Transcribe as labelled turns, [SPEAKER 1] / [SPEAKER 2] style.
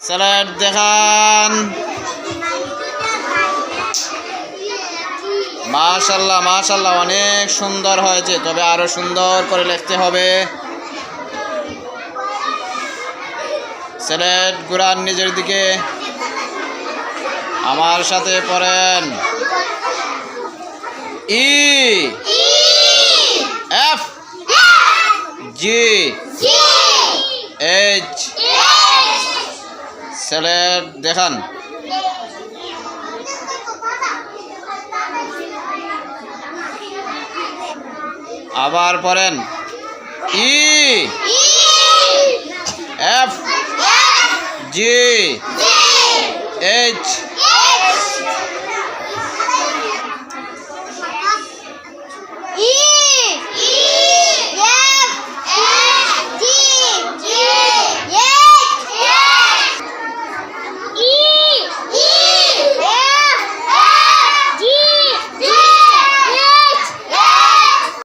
[SPEAKER 1] Salad দেখান। মাশাল্লাহ মাশাল্লাহ অনেক সুন্দর হয়েছে তবে আরও সুন্দর করে লিখতে হবে। স্যালাড ঘুরান নিজের দিকে আমার সাথে পড়েন। ই। এফ। জি এইচ স্যালাড দেখান। আবার পড়েন। ই। এফ। জি। এইচ।